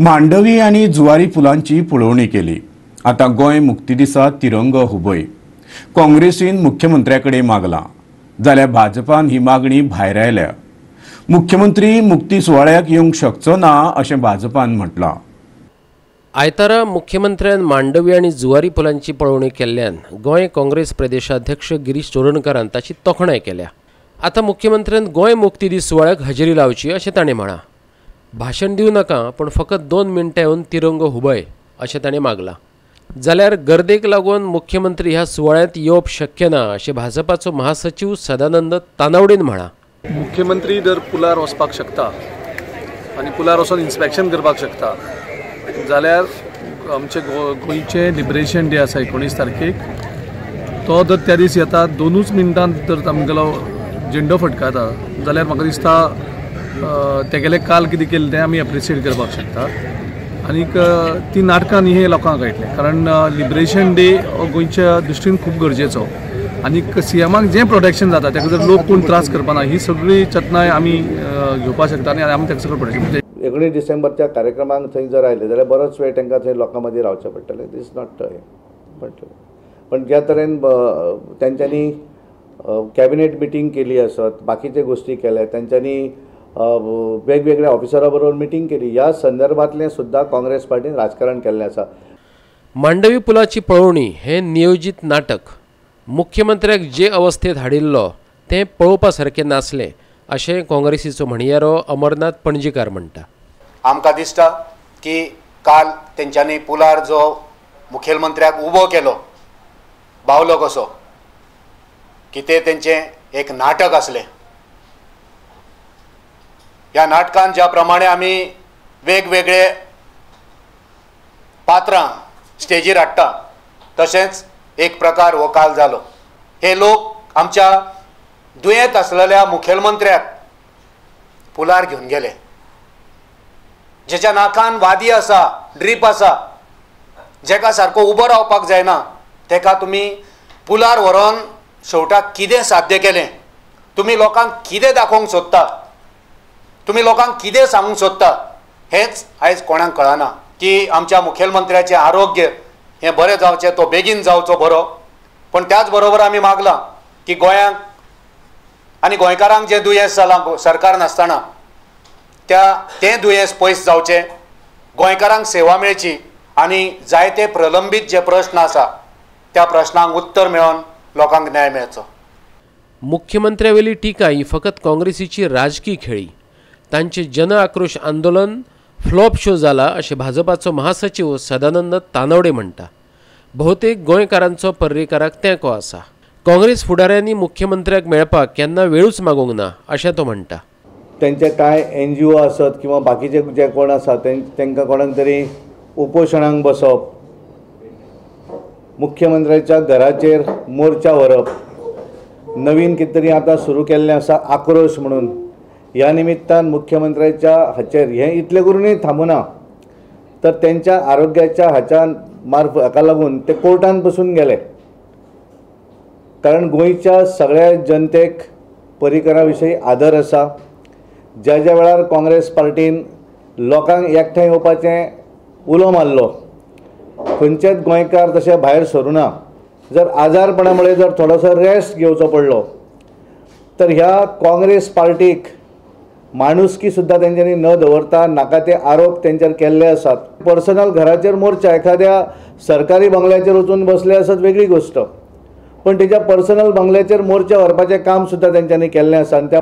मांडवी आणि जुवारी फुलांची पुळवणी केली. आता गोंय मुक्ती दिसा तिरंग हुबय काँग्रेसीन मुख्यमंत्र्याकडे मागला. जाल्यार भाजपान ही मागणी भायर आयल्या. मुख्यमंत्री मुक्ती सुवाळ्याक येवंक शकचो ना अशें भाजपान म्हटलां. आयतारा मुख्यमंत्र्यान मांडवी आनी जुवारी पुलांची पळोवणी केल्ल्यान गोंय काँग्रेस प्रदेशाध्यक्ष गिरीश चोडणकरान ताची तोखणाय केल्या. आतां मुख्यमंत्र्यान गोंय मुक्ती दीस सुवाळ्याक हजेरी लावची अशें ताणें म्हळां. भाशण दिवं नाका पूण फकत दोन मिनटां येवन तिरंगो हुबय अशें ताणें मागलां. जाल्यार गर्देक लागून मुख्यमंत्री ह्या सुवाळ्यांत येवप शक्य ना अशें भाजपाचो महासचिव सदानंद तानावडेन म्हळां मुख्यमंत्री जर पुलार वचपाक शकता आनी पुलार वचून इन्स्पेक्शन करपाक शकता. जाल्यार आमचे गो गोंयचें लिबरेशन डे आसा एकोणीस तारखेक तो जर त्या दीस येता दोनूच मिनटांत जर आमगेलो झेंडो फटकाता जाल्यार म्हाका दिसता तेगेले काल कितें केलें तें आमी एप्रिशिएट करपाक शकता. आनीक तीं ती नाटकां न्ही हें लोकांक कळटलें कारण लिबरेशन डे हो गोंयच्या दृश्टीन खूब गरजेचो आनीक सी एमाक जें प्रोटेक्शन जाता तेका जर लोक कोण त्रास करपाना ही सगळी चतनाय आमी घेवपाक शकता आनी आमी ताका सगळें प्रोटेक्शन म्हणजे एकोणीस डिसेंबरच्या कार्यक्रमांक थंय जर आयले जाल्यार बरोच वेळ तांकां थंय लोकां मदीं रावचें पडटलें दीस नॉट बट पण ज्या तरेन तेंच्यांनी कॅबिनेट मिटींग केली आसत बाकीचे गोश्टी केल्या तेंच्यांनी वेगवेगळ्या ऑफिसरा बरोबर मिटींग केली. ह्या संदर्भातलें सुद्दां काँग्रेस पार्टीन राजकारण केल्लें आसा मांडवी पुलाची पळोवणी हें नियोजीत नाटक. मुख्यमंत्र्याक जे अवस्थेत हाडिल्लो तें पळोवपा सारकें नासलें अशें काँग्रेसीचो म्हणयारो अमरनाथ पणजीकार म्हणटा. आमकां दिसता की काल तेंच्यांनी पुलार जो मुखेलमंत्र्याक उबो केलो बावलो कसो की तें तेंचें एक नाटक आसलें ह्या नाटकान ज्या प्रमाणे आमी वेगवेगळे पात्रां स्टेजीर हाडटा तशेंच एक प्रकार हो काल जालो हे लोक आमच्या दुयेंत आसलेल्या मुखेलमंत्र्याक पुलार घेवन गेले. जेच्या नाकान वादी आसा ड्रीप आसा जेका सारको उबो रावपाक जायना तेका तुमी पुलार व्हरोन शेवटाक कितें साध्य केलें? तुमी लोकांक कितें दाखोवंक सोदता? तुमी लोकांक कितें सांगूंक सोदता हेंच आयज कोणाक कळना. की आमच्या मुखेलमंत्र्याचें आरोग्य हें बरें जावचें तो बेगीन जावचो बरो. पण त्याच बरोबर आमी मागलां की गोंयांक आनी गोंयकारांक जें दुयेंस जालां सरकार नासतना त्या तें दुयेंस पयस जावचें गोंयकारांक सेवा मेळची आनी जायते प्रलंबीत जे प्रश्न आसा त्या प्रश्नांक उत्तर मेळोन लोकांक न्याय मेळचो. मुख्यमंत्र्यावेली टिका ही फकत काँग्रेसीची राजकी खेळी. तांचे जन आक्रोश आंदोलन फ्लॉप शो जाला अशें भाजपाचो महासचिव सदानंद तानवडे म्हणटा भोवतेक गोंयकारांचो पर्रीकाराक तेंको आसा. काँग्रेस फुडाऱ्यांनी मुख्यमंत्र्याक मेळपाक केन्ना वेळूच मागूंक ना अशें तो म्हणटा तेंचे कांय एन जी ओ आसत किंवा बाकीचे जे कोण आसा तें तेंकां कोणाक तरी उपोशणांक बसप मुख्यमंत्र्याच्या घराचेर मोर्चा व्हरप नवीन कितें तरी आतां सुरू केल्लें आसा आक्रोश म्हणून. ह्या निमित्तान मुख्यमंत्र्याच्या हाचेर हें इतले करूनय थांबुना तर तेंच्या आरोग्याच्या हाच्या मार्फ हाका लागून ते कोर्टान बसून गेले. कारण गोंयच्या सगळ्या जनतेक पर्रीकरा विशयी आदर आसा. ज्या ज्या वेळार काँग्रेस पार्टीन लोकांक एकठांय येवपाचें उलो मारलो खंयचेच गोंयकार तशे भायर सरुना जर आजारपणामुळे जर थोडोसो रेस्ट घेवचो पडलो तर ह्या काँग्रेस पार्टीक माणुसकी सुद्दां तेंच्यांनी न दवरता नाका ते आरोप तेंचेर केल्ले आसात पर्सनल घराचेर मोर्चा एखाद्या सरकारी बंगल्याचेर वचून बसले आसत वेगळी गोश्ट पण तेच्या पर्सनल बंगल्याचेर मोर्चा व्हरपाचें काम सुद्दां तेंच्यांनी केल्लें आसा आनी त्या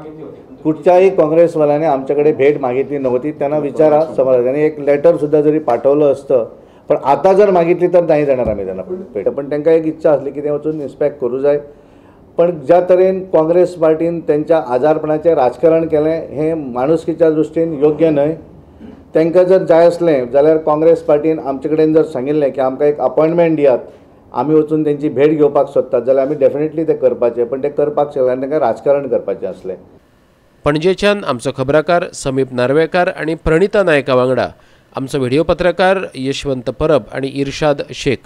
कुठच्याही काँग्रेसवाल्याने आमच्याकडे भेट मागितली नव्हती. त्यांना विचारा समज त्यांनी एक लेटर सुद्धा जरी पाठवलं असतं पण आता जर मागितली तर नाही जाणार आम्ही त्यांना भेट. पण त्यांना एक इच्छा असली की ते वचून इन्स्पेक्ट करू जाय. पण ज्या तरेन काँग्रेस पार्टीन त्यांच्या आजारपणाचें राजकारण केलें हें माणुसकीच्या दृश्टीन योग्य न्हय तांकां जर जाय आसलें जाल्यार काँग्रेस पार्टीन आमचे कडेन जर सांगिल्लें की आमकां एक अपॉयंटमेंट दियात आमी वचून तेंची भेट घेवपाक सोदतात जाल्यार आमी डेफिनेटली ते करपाचें पण ते करपाक शकलें आनी तांकां राजकारण करपाचें आसलें पणजेच्यान आमचो खबराकार समीप नार्वेकार आनी प्रणिता नायका वांगडा आमचो व्हिडिओ पत्रकार यशवंत परब आनी इर्शाद शेख.